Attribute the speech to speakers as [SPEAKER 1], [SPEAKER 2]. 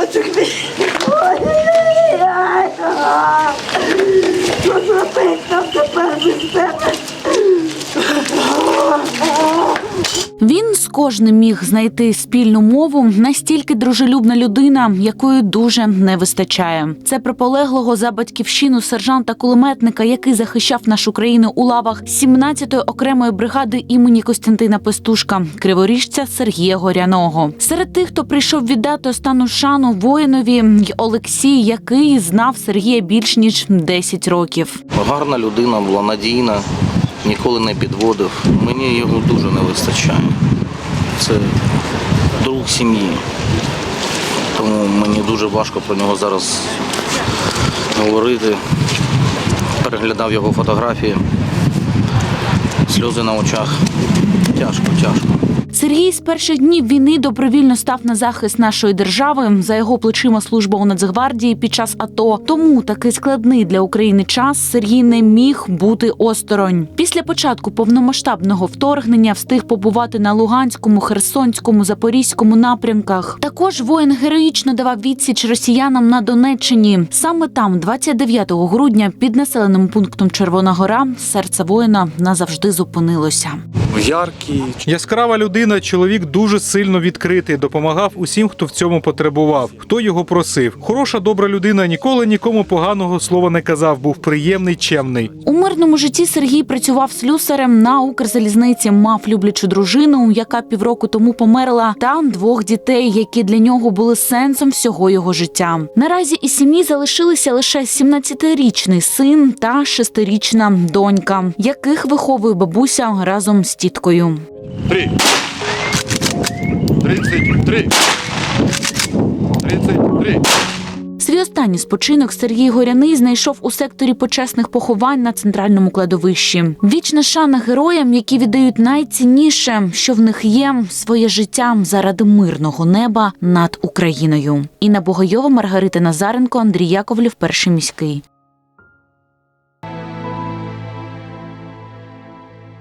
[SPEAKER 1] Çocuk değil. Çok affettim. Köpeğimi istemez.
[SPEAKER 2] Він з кожним міг знайти спільну мову. Настільки дружелюбна людина, якої дуже не вистачає. Це про полеглого за батьківщину сержанта кулеметника, який захищав нашу країну у лавах 17-ї окремої бригади імені Костянтина Пестушка, криворіжця Сергія Горяного. Серед тих, хто прийшов віддати остану шану воїнові, й Олексій, який знав Сергія більш ніж 10 років.
[SPEAKER 3] Гарна людина була надійна, ніколи не підводив. Мені його дуже не вистачає. Це друг сім'ї. Тому мені дуже важко про нього зараз говорити. Переглядав його фотографії, сльози на очах. Тяжко, тяжко.
[SPEAKER 2] Сергій з перших днів війни добровільно став на захист нашої держави. За його плечима служба у Нацгвардії під час АТО. Тому такий складний для України час Сергій не міг бути осторонь. Після початку повномасштабного вторгнення встиг побувати на Луганському, Херсонському, Запорізькому напрямках. Також воїн героїчно давав відсіч росіянам на Донеччині. Саме там, 29 грудня, під населеним пунктом Червона Гора, серце воїна назавжди зупинилося.
[SPEAKER 4] Яркий,
[SPEAKER 5] Яскрава людина, чоловік дуже сильно відкритий, допомагав усім, хто в цьому потребував, хто його просив. Хороша, добра людина ніколи нікому поганого слова не казав, був приємний, чемний.
[SPEAKER 2] У мирному житті Сергій працював слюсарем на Укрзалізниці, мав люблячу дружину, яка півроку тому померла, та двох дітей, які для нього були сенсом всього його життя. Наразі із сім'ї залишилися лише 17-річний син та 6-річна донька, яких виховує бабуся разом з тіткою.
[SPEAKER 4] три, тридцять три, тридцять три.
[SPEAKER 2] Свій останній спочинок Сергій Горяний знайшов у секторі почесних поховань на центральному кладовищі. Вічна шана героям, які віддають найцінніше, що в них є своє життя заради мирного неба над Україною. Інна Богойова, Маргарита Назаренко, Андрій Яковлів, перший міський.